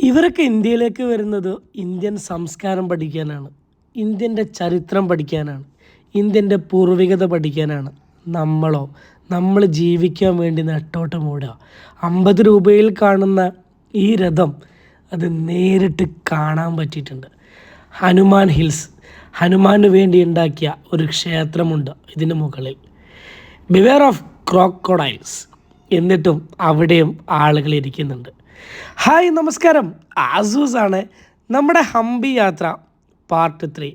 ഇവരൊക്കെ ഇന്ത്യയിലേക്ക് വരുന്നത് ഇന്ത്യൻ സംസ്കാരം പഠിക്കാനാണ്. ഇന്ത്യന്റെ ചരിത്രം പഠിക്കാനാണ്. ഇന്ത്യന്റെ പൂർവികത പഠിക്കാനാണ്. നമ്മളോ നമ്മൾ ജീവിക്കാൻ വേണ്ടി നെട്ടോട്ടം ഓടുക. അമ്പത് രൂപയിൽ കാണുന്ന ഈ രഥം അത് നേരിട്ട് കാണാൻ പറ്റിയിട്ടുണ്ട്. ഹനുമാൻ ഹിൽസ് ഹനുമാന് വേണ്ടി ഉണ്ടാക്കിയ ഒരു ക്ഷേത്രമുണ്ട് ഇതിന് മുകളിൽ. ബിവെയർ ഓഫ് ക്രോക്കോഡൈൽസ് എന്നിട്ടും അവിടെയും ആളുകൾ ഇരിക്കുന്നുണ്ട്. ഹായ് നമസ്കാരം. ആസൂസ് ആണ് നമ്മുടെ ഹംപി യാത്ര പാർട്ട് ത്രീ.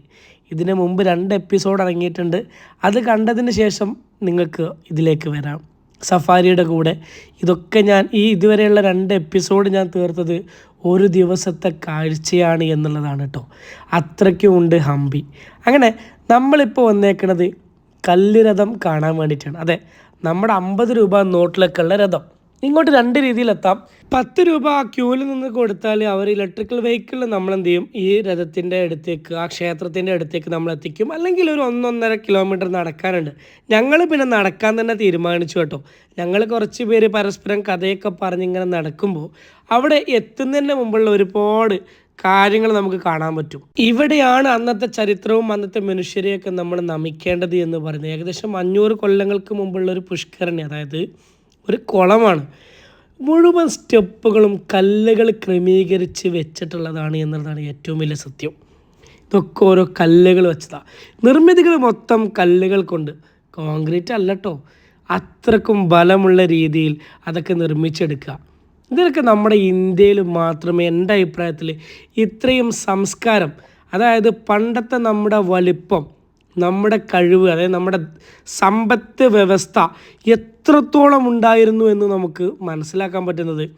ഇതിന് മുമ്പ് രണ്ട് എപ്പിസോഡ് ഇറങ്ങിയിട്ടുണ്ട്. അത് കണ്ടതിന് ശേഷം നിങ്ങൾക്ക് ഇതിലേക്ക് വരാം. സഫാരിയുടെ കൂടെ ഇതൊക്കെ ഞാൻ ഈ ഇതുവരെയുള്ള രണ്ട് എപ്പിസോഡ് ഞാൻ തീർത്തത് ഒരു ദിവസത്തെ കാഴ്ചയാണ് എന്നുള്ളതാണ് കേട്ടോ അത്രയ്ക്കും ഉണ്ട് ഹംപി. അങ്ങനെ നമ്മളിപ്പോൾ വന്നേക്കണത് കല്ല് രഥം കാണാൻ വേണ്ടിയിട്ടാണ്. അതെ നമ്മുടെ അമ്പത് രൂപ നോട്ടിലൊക്കെ ഉള്ള രഥം. ഇങ്ങോട്ട് രണ്ട് രീതിയിലെത്താം. പത്ത് രൂപ ആ ക്യൂവിൽ നിന്ന് കൊടുത്താൽ അവർ ഇലക്ട്രിക്കൽ വെഹിക്കിളിൽ നമ്മൾ എന്ത് ചെയ്യും ഈ രഥത്തിന്റെ അടുത്തേക്ക് ആ ക്ഷേത്രത്തിന്റെ അടുത്തേക്ക് നമ്മൾ എത്തിക്കും അല്ലെങ്കിൽ ഒരു ഒന്നൊന്നര കിലോമീറ്റർ നടക്കാനുണ്ട്. ഞങ്ങൾ പിന്നെ നടക്കാൻ തന്നെ തീരുമാനിച്ചു കേട്ടോ. ഞങ്ങൾ കുറച്ച് പേര് പരസ്പരം കഥയൊക്കെ പറഞ്ഞിങ്ങനെ നടക്കുമ്പോൾ അവിടെ എത്തുന്നതിന് മുമ്പുള്ള ഒരുപാട് കാര്യങ്ങൾ നമുക്ക് കാണാൻ പറ്റും. ഇവിടെയാണ് അന്നത്തെ ചരിത്രവും അന്നത്തെ മനുഷ്യരെയൊക്കെ നമ്മൾ നമിക്കേണ്ടത് എന്ന് പറയുന്നത്. ഏകദേശം അഞ്ഞൂറ് കൊല്ലങ്ങൾക്ക് മുമ്പുള്ള ഒരു പുഷ്കരണി അതായത് ഒരു കുളമാണ്. മുഴുവൻ സ്റ്റെപ്പുകളും കല്ലുകൾ ക്രമീകരിച്ച് വെച്ചിട്ടുള്ളതാണ് എന്നുള്ളതാണ് ഏറ്റവും വലിയ സത്യം. ഇതൊക്കെ ഓരോ കല്ലുകൾ വെച്ചതാണ് നിർമ്മിതികൾ മൊത്തം കല്ലുകൾ കൊണ്ട്. കോൺക്രീറ്റ് അല്ല കേട്ടോ അത്രക്കും ബലമുള്ള രീതിയിൽ അതൊക്കെ നിർമ്മിച്ചെടുക്കുക. ഇതിനൊക്കെ നമ്മുടെ ഇന്ത്യയിൽ മാത്രമേ എന്റെ അഭിപ്രായത്തിൽ ഇത്രയും സംസ്കാരം അതായത് പണ്ടത്തെ നമ്മുടെ വലിപ്പം നമ്മുടെ കഴിവ് അതായത് നമ്മുടെ സമ്പത്ത് വ്യവസ്ഥ എത്രത്തോളം ഉണ്ടായിരുന്നു എന്ന് നമുക്ക് മനസ്സിലാക്കാൻ പറ്റുന്നത്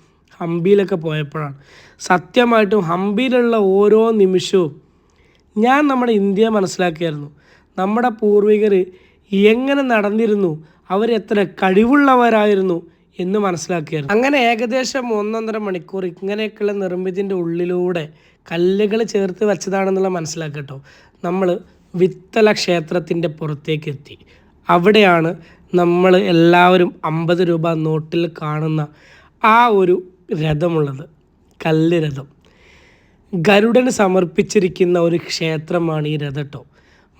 ഹംപിയിലൊക്കെ പോയപ്പോഴാണ്. സത്യമായിട്ടും ഹംപിയിലുള്ള ഓരോ നിമിഷവും ഞാൻ നമ്മുടെ ഇന്ത്യയെ മനസ്സിലാക്കിയായിരുന്നു. നമ്മുടെ പൂർവികർ എങ്ങനെ നടന്നിരുന്നു അവരെത്ര കഴിവുള്ളവരായിരുന്നു എന്ന് മനസ്സിലാക്കിയായിരുന്നു. അങ്ങനെ ഏകദേശം ഒന്നൊന്നര മണിക്കൂർ ഇങ്ങനെയൊക്കെയുള്ള നിർമ്മിതിന്റെ ഉള്ളിലൂടെ കല്ലുകൾ ചേർത്ത് വെച്ചതാണെന്നുള്ള മനസ്സിലാക്കട്ടോ നമ്മൾ വിത്തല ക്ഷേത്രത്തിന്റെ പുറത്തേക്ക് എത്തി അവിടെയാണ് നമ്മൾ എല്ലാവരും അമ്പത് രൂപ നോട്ടിൽ കാണുന്ന ആ ഒരു രഥമുള്ളത്. കല്ല് രഥം. ഗരുഡന് സമർപ്പിച്ചിരിക്കുന്ന ഒരു ക്ഷേത്രമാണ് ഈ രഥട്ടോ.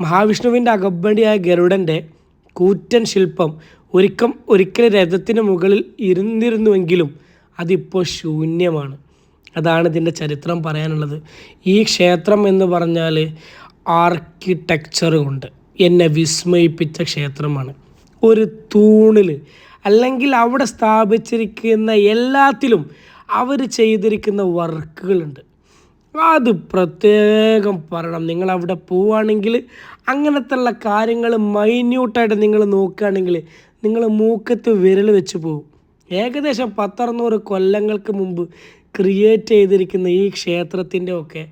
മഹാവിഷ്ണുവിന്റെ അകമ്പടിയായ ഗരുഡന്റെ കൂറ്റൻ ശില്പം ഒരിക്കം ഒരിക്കൽ രഥത്തിന് മുകളിൽ ഇരുന്നിരുന്നുവെങ്കിലും അതിപ്പോൾ ശൂന്യമാണ്. അതാണ് ഇതിന്റെ ചരിത്രം പറയാനുള്ളത്. ഈ ക്ഷേത്രം എന്ന് പറഞ്ഞാൽ ആർക്കിടെക്ചർ കൊണ്ട് എന്നെ വിസ്മയിപ്പിച്ച ക്ഷേത്രമാണ്. ഒരു തൂണിൽ അല്ലെങ്കിൽ അവിടെ സ്ഥാപിച്ചിരിക്കുന്ന എല്ലാത്തിലും അവർ ചെയ്തിരിക്കുന്ന വർക്കുകളുണ്ട്. അത് പ്രത്യേകം പറയണം. നിങ്ങൾ അവിടെ പോവുകയാണെങ്കിൽ അങ്ങനത്തുള്ള കാര്യങ്ങൾ മൈന്യൂട്ടായിട്ട് നിങ്ങൾ നോക്കുകയാണെങ്കിൽ നിങ്ങൾ മൂക്കത്ത് വിരൽ വെച്ച് പോകും ഏകദേശം പത്തറുന്നൂറ് കൊല്ലങ്ങൾക്ക് മുമ്പ് ക്രിയേറ്റ് ചെയ്തിരിക്കുന്ന ഈ ക്ഷേത്രത്തിന്റെ ഒക്കെ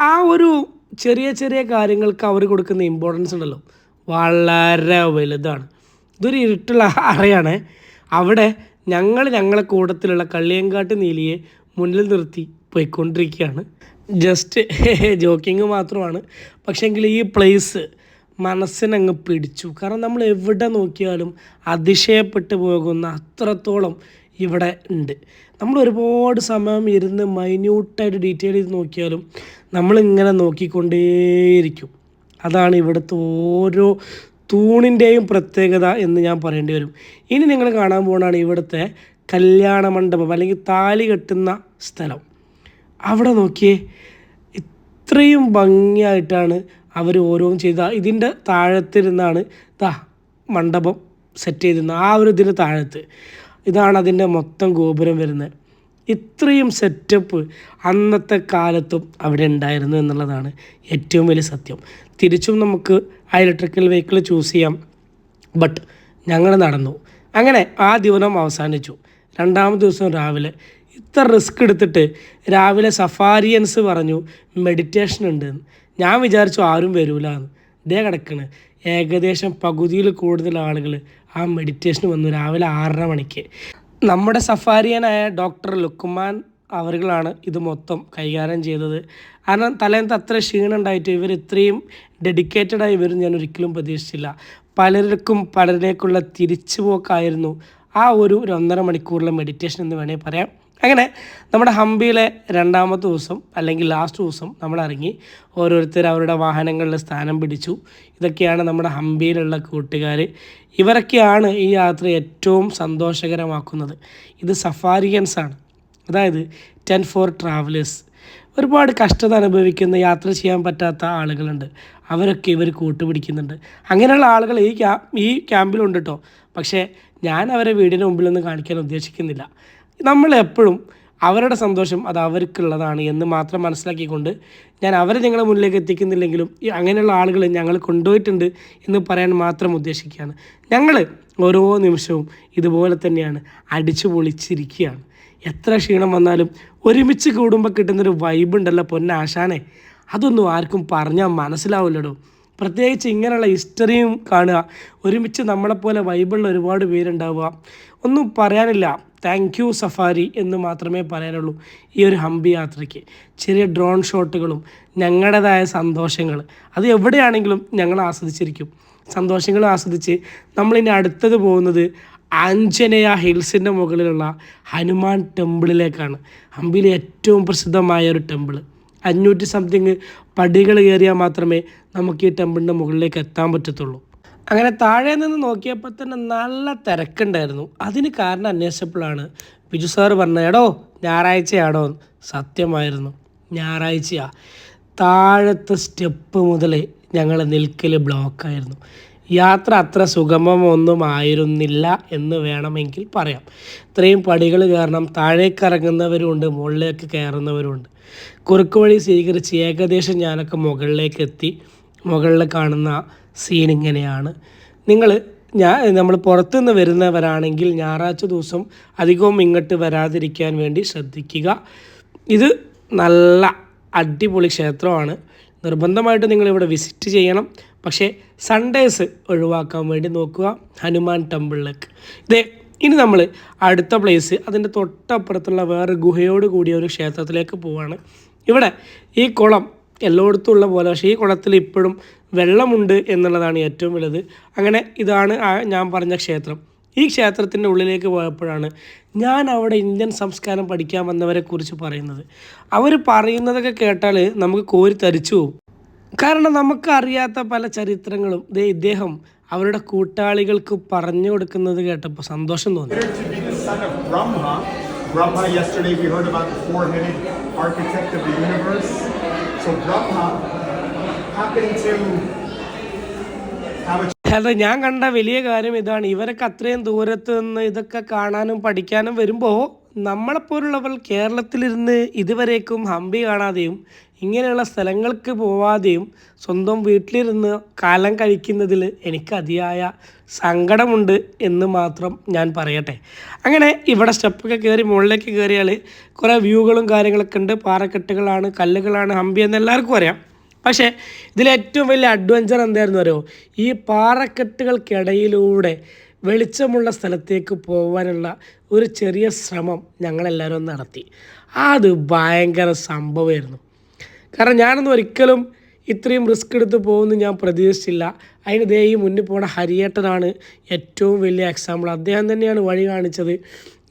ആ ഒരു ചെറിയ ചെറിയ കാര്യങ്ങൾക്ക് അവർ കൊടുക്കുന്ന ഇമ്പോർട്ടൻസ് ഉണ്ടല്ലോ. വളരെ വലുതാണ്. ഇതൊരു ഇരുട്ടുള്ള അറയാണ്. അവിടെ ഞങ്ങൾ ഞങ്ങളെ കൂട്ടത്തിലുള്ള കള്ളിയങ്കാട്ട് നീലിയെ മുന്നിൽ നിർത്തി പോയിക്കൊണ്ടിരിക്കുകയാണ്. ജസ്റ്റ് ജോക്കിങ് മാത്രമാണ്. പക്ഷേങ്കിൽ ഈ പ്ലേസ് മനസ്സിനങ്ങ് പിടിച്ചു. കാരണം നമ്മൾ എവിടെ നോക്കിയാലും അതിശയപ്പെട്ടു പോകുന്ന അത്രത്തോളം ഇവിടെ ഉണ്ട്. നമ്മൾ ഒരുപാട് സമയം ഇരുന്ന് മൈന്യൂട്ടായിട്ട് ഡീറ്റെയിൽ ചെയ്ത് നോക്കിയാലും നമ്മളിങ്ങനെ നോക്കിക്കൊണ്ടേയിരിക്കും. അതാണ് ഇവിടുത്തെ ഓരോ തൂണിന്റെയും പ്രത്യേകത എന്ന് ഞാൻ പറയേണ്ടി വരും. ഇനി നിങ്ങൾ കാണാൻ പോകുന്നതാണ് ഇവിടുത്തെ കല്യാണ മണ്ഡപം അല്ലെങ്കിൽ താലി കെട്ടുന്ന സ്ഥലം. അവിടെ നോക്കിയേ ഇത്രയും ഭംഗിയായിട്ടാണ് അവർ ഓരോന്നും ചെയ്ത. ഇതിന്റെ താഴത്തിരുന്നാണ് ദാ മണ്ഡപം സെറ്റ് ചെയ്തിരുന്നത്. ആ ഒരു ഇതിന്റെ താഴത്ത്. ഇതാണ് അതിന്റെ മൊത്തം ഗോപുരം വരുന്നത്. ഇത്രയും സെറ്റപ്പ് അന്നത്തെ കാലത്തും അവിടെ ഉണ്ടായിരുന്നു എന്നുള്ളതാണ് ഏറ്റവും വലിയ സത്യം. തിരിച്ചും നമുക്ക് ആ ഇലക്ട്രിക്കൽ വെഹിക്കിൾ ചൂസ് ചെയ്യാം. ബട്ട് ഞങ്ങൾ നടന്നു. അങ്ങനെ ആ ദിവസം അവസാനിച്ചു. രണ്ടാമത്തെ ദിവസം രാവിലെ ഇത്ര റിസ്ക് എടുത്തിട്ട് രാവിലെ സഫാരിയൻസ് പറഞ്ഞു മെഡിറ്റേഷൻ ഉണ്ട്. ഞാൻ വിചാരിച്ചു ആരും വരൂല എന്ന് ഇതേ കിടക്കണ്. ഏകദേശം പകുതിയിൽ കൂടുതൽ ആളുകൾ ആ മെഡിറ്റേഷൻ വന്നു രാവിലെ ആറര മണിക്ക്. നമ്മുടെ സഫാരിയനായ ഡോക്ടർ ലുക്കുമാൻ അവരുകളാണ് ഇത് മൊത്തം കൈകാര്യം ചെയ്തത്. കാരണം തലേന്നത്തെ അത്ര ക്ഷീണം ഉണ്ടായിട്ട് ഇവർ ഇത്രയും ഡെഡിക്കേറ്റഡായി വരും ഞാൻ ഒരിക്കലും പ്രതീക്ഷിച്ചില്ല. പലർക്കും പലരിലേക്കുള്ള തിരിച്ചുപോക്കായിരുന്നു ആ ഒരു ഒരു ഒന്നര മണിക്കൂറിലെ മെഡിറ്റേഷൻ എന്ന് വേണമെങ്കിൽ പറയാം. അങ്ങനെ നമ്മുടെ ഹംപിയിലെ രണ്ടാമത്തെ ദിവസം അല്ലെങ്കിൽ ലാസ്റ്റ് ദിവസം നമ്മൾ ഇറങ്ങി ഓരോരുത്തർ അവരുടെ വാഹനങ്ങളിൽ സ്ഥാനം പിടിച്ചു. ഇതൊക്കെയാണ് നമ്മുടെ ഹംപിയിലുള്ള കൂട്ടുകാർ. ഇവരൊക്കെയാണ് ഈ യാത്ര ഏറ്റവും സന്തോഷകരമാക്കുന്നത്. ഇത് സഫാരിയൻസ് ആണ്. അതായത് ടെൻ ഫോർ ട്രാവലേഴ്സ് ഒരുപാട് കഷ്ടത അനുഭവിക്കുന്ന യാത്ര ചെയ്യാൻ പറ്റാത്ത ആളുകളുണ്ട്. അവരൊക്കെ ഇവർ കൂട്ടുപിടിക്കുന്നുണ്ട്. അങ്ങനെയുള്ള ആളുകൾ ഈ ക്യാ ഈ ക്യാമ്പിലുണ്ട് കേട്ടോ പക്ഷേ ഞാൻ അവരെ വീടിന് മുമ്പിൽ നിന്ന് കാണിക്കാൻ ഉദ്ദേശിക്കുന്നില്ല. നമ്മൾ എപ്പോഴും അവരുടെ സന്തോഷം അത് അവർക്കുള്ളതാണ് എന്ന് മാത്രം മനസ്സിലാക്കിക്കൊണ്ട് ഞാൻ അവരെ നിങ്ങളുടെ മുന്നിലേക്ക് എത്തിക്കുന്നില്ലെങ്കിലും അങ്ങനെയുള്ള ആളുകൾ ഞങ്ങൾ കൊണ്ടുപോയിട്ടുണ്ട് എന്ന് പറയാൻ മാത്രം ഉദ്ദേശിക്കുകയാണ്. ഞങ്ങൾ ഓരോ നിമിഷവും ഇതുപോലെ തന്നെയാണ് അടിച്ചു പൊളിച്ചിരിക്കുകയാണ്. എത്ര ക്ഷീണം വന്നാലും ഒരുമിച്ച് കൂടുമ്പോൾ കിട്ടുന്നൊരു വൈബ് ഉണ്ടല്ലോ പൊന്നാശാനെ. അതൊന്നും ആർക്കും പറഞ്ഞാൽ മനസ്സിലാവില്ലടോ. പ്രത്യേകിച്ച് ഇങ്ങനെയുള്ള ഹിസ്റ്ററിയും കാണുക. ഒരുമിച്ച് നമ്മളെപ്പോലെ വൈബിളിൽ ഒരുപാട് പേരുണ്ടാവുക. ഒന്നും പറയാനില്ല. താങ്ക് യു സഫാരി എന്ന് മാത്രമേ പറയാനുള്ളൂ ഈ ഒരു ഹംപി യാത്രയ്ക്ക്. ചെറിയ ഡ്രോൺ ഷോട്ടുകളും ഞങ്ങളുടേതായ സന്തോഷങ്ങൾ. അത് എവിടെയാണെങ്കിലും ഞങ്ങൾ ആസ്വദിച്ചിരിക്കും. സന്തോഷങ്ങൾ ആസ്വദിച്ച് നമ്മളിനി അടുത്തത് പോകുന്നത് ആഞ്ജനേയ ഹിൽസിന്റെ മുകളിലുള്ള ഹനുമാൻ ടെമ്പിളിലേക്കാണ് ഹംപിയിലെ ഏറ്റവും പ്രസിദ്ധമായ ഒരു ടെമ്പിൾ അഞ്ഞൂറ്റി സംതിങ് പടികൾ കയറിയാൽ മാത്രമേ നമുക്ക് ഈ ടെമ്പിളിന്റെ മുകളിലേക്ക് എത്താൻ പറ്റത്തുള്ളൂ. അങ്ങനെ താഴെ നിന്ന് നോക്കിയപ്പോൾ തന്നെ നല്ല തിരക്കുണ്ടായിരുന്നു. അതിന് കാരണം അന്വേഷിച്ചപ്പോഴാണ് ബിജു സാറ് പറഞ്ഞത് എടോ ഞായറാഴ്ചയാണോ സത്യമായിരുന്നു ഞായറാഴ്ചയാണ് താഴത്തെ സ്റ്റെപ്പ് മുതൽ ഞങ്ങൾ നിൽക്കൽ ബ്ലോക്കായിരുന്നു യാത്ര അത്ര സുഗമമൊന്നും ആയിരുന്നില്ല എന്ന് വേണമെങ്കിൽ പറയാം. ഇത്രയും പടികൾ കാരണം താഴേക്ക് ഇറങ്ങുന്നവരുണ്ട് മുകളിലേക്ക് കയറുന്നവരുണ്ട്. കുറുക്ക് വഴി സ്വീകരിച്ച് ഏകദേശം ഞാനൊക്കെ മുകളിലേക്ക് എത്തി മുകളിൽ കാണുന്ന സീൻ ഇങ്ങനെയാണ്. നിങ്ങൾ ഞാൻ നമ്മൾ പുറത്തുനിന്ന് വരുന്നവരാണെങ്കിൽ ഞായറാഴ്ച ദിവസം അധികവും ഇങ്ങോട്ട് വരാതിരിക്കാൻ വേണ്ടി ശ്രദ്ധിക്കുക. ഇത് നല്ല അടിപൊളി ക്ഷേത്രമാണ്. നിർബന്ധമായിട്ട് നിങ്ങളിവിടെ വിസിറ്റ് ചെയ്യണം. പക്ഷേ സൺഡേസ് ഒഴിവാക്കാൻ വേണ്ടി നോക്കുക. ഹനുമാൻ ടെമ്പിളിലേക്ക് ഇതേ ഇനി നമ്മൾ അടുത്ത പ്ലേസ് അതിന്റെ തൊട്ടപ്പുറത്തുള്ള വേറെ ഗുഹയോട് കൂടിയ ഒരു ക്ഷേത്രത്തിലേക്ക് പോവാണ്. ഇവിടെ ഈ കുളം എല്ലായിടത്തും ഉള്ള പോലെ പക്ഷേ ഈ കുളത്തിൽ ഇപ്പോഴും വെള്ളമുണ്ട് എന്നുള്ളതാണ് ഏറ്റവും വലുത്. അങ്ങനെ ഇതാണ് ഞാൻ പറഞ്ഞ ക്ഷേത്രം. ഈ ക്ഷേത്രത്തിന്റെ ഉള്ളിലേക്ക് പോയപ്പോഴാണ് ഞാൻ അവിടെ ഇന്ത്യൻ സംസ്കാരം പഠിക്കാൻ വന്നവരെക്കുറിച്ച് പറയുന്നത്. അവർ പറയുന്നതൊക്കെ കേട്ടാൽ നമുക്ക് കോരി തരിച്ചു കാരണം നമുക്കറിയാത്ത പല ചരിത്രങ്ങളും. ദേ ഇദ്ദേഹം അവരുടെ കൂട്ടാളികൾക്ക് പറഞ്ഞു കൊടുക്കുന്നത് കേട്ടപ്പോൾ സന്തോഷം തോന്നി. ഹലോ ഞാൻ കണ്ട വലിയ കാര്യം ഇതാണ്. ഇവരൊക്കെ അത്രയും ദൂരത്ത് നിന്ന് ഇതൊക്കെ കാണാനും പഠിക്കാനും വരുമ്പോൾ നമ്മളെപ്പോലുള്ളവർ കേരളത്തിലിരുന്ന് ഇതുവരേക്കും ഹംപി കാണാതെയും ഇങ്ങനെയുള്ള സ്ഥലങ്ങൾക്ക് പോവാതെയും സ്വന്തം വീട്ടിലിരുന്ന് കാലം കഴിക്കുന്നതിൽ എനിക്ക് അതിയായ സങ്കടമുണ്ട് എന്ന് മാത്രം ഞാൻ പറയട്ടെ. അങ്ങനെ ഇവിടെ സ്റ്റെപ്പൊക്കെ കയറി മുകളിലേക്ക് കയറിയാൽ കുറേ വ്യൂകളും കാര്യങ്ങളൊക്കെ ഉണ്ട്. പാറക്കെട്ടുകളാണ് കല്ലുകളാണ് ഹംപി എന്ന് എല്ലാവർക്കും അറിയാം. പക്ഷേ ഇതിലേറ്റവും വലിയ അഡ്വഞ്ചർ എന്തായിരുന്നു അറിയോ? ഈ പാറക്കെട്ടുകൾക്കിടയിലൂടെ വെളിച്ചമുള്ള സ്ഥലത്തേക്ക് പോകാനുള്ള ഒരു ചെറിയ ശ്രമം ഞങ്ങളെല്ലാവരും നടത്തി. അത് ഭയങ്കര സംഭവമായിരുന്നു. കാരണം ഞാനൊന്നും ഒരിക്കലും ഇത്രയും റിസ്ക് എടുത്ത് പോകുമെന്ന് ഞാൻ പ്രതീക്ഷിച്ചില്ല. അതിന് ദേ ഈ മുന്നിൽ പോണ ഹരിയേട്ടനാണ് ഏറ്റവും വലിയ എക്സാമ്പിൾ അദ്ദേഹം തന്നെയാണ് വഴി കാണിച്ചത്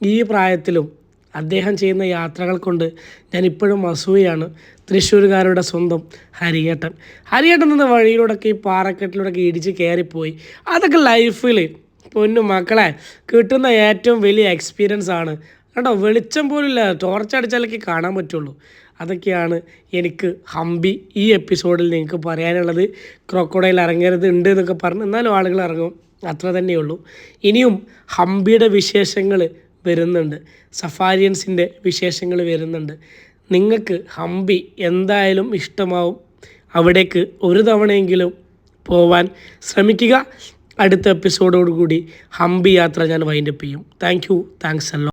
ഈ പ്രായത്തിലും. അദ്ദേഹം ചെയ്യുന്ന യാത്രകൾ കൊണ്ട് ഞാൻ ഇപ്പോഴും അസൂയാണ് തൃശ്ശൂരുകാരുടെ സ്വന്തം ഹരിയേട്ടൻ. ഹരിയേട്ടൻ എന്ന വഴിയിലൂടെയൊക്കെ ഈ പാറക്കെട്ടിലൂടെയൊക്കെ ഇടിച്ച് കയറിപ്പോയി. അതൊക്കെ ലൈഫിൽ പൊന്നു മക്കളെ കിട്ടുന്ന ഏറ്റവും വലിയ എക്സ്പീരിയൻസ് ആണ്. കേട്ടോ വെളിച്ചം പോലില്ല ടോർച്ച് അടിച്ചാലൊക്കെ കാണാൻ പറ്റുള്ളൂ. അതൊക്കെയാണ് എനിക്ക് ഹംപി ഈ എപ്പിസോഡിൽ നിങ്ങൾക്ക് പറയാനുള്ളത്. ക്രോക്കോഡൈൽ ഇറങ്ങരുത് ഉണ്ട് എന്നൊക്കെ പറഞ്ഞു എന്നാലും ആളുകൾ ഇറങ്ങും. അത്ര തന്നെയുള്ളൂ ഇനിയും ഹംപിയുടെ വിശേഷങ്ങൾ വരുന്നുണ്ട്. സഫാരിയൻസിന്റെ വിശേഷങ്ങൾ വരുന്നുണ്ട്. നിങ്ങൾക്ക് ഹംപി എന്തായാലും ഇഷ്ടമാവും. അവിടേക്ക് ഒരു തവണയെങ്കിലും പോവാൻ ശ്രമിക്കുക. അടുത്ത എപ്പിസോഡോടുകൂടി ഹംപി യാത്ര ഞാൻ വൈൻഡപ്പ് ചെയ്യും. താങ്ക് യു താങ്ക്സ് അല്ലോ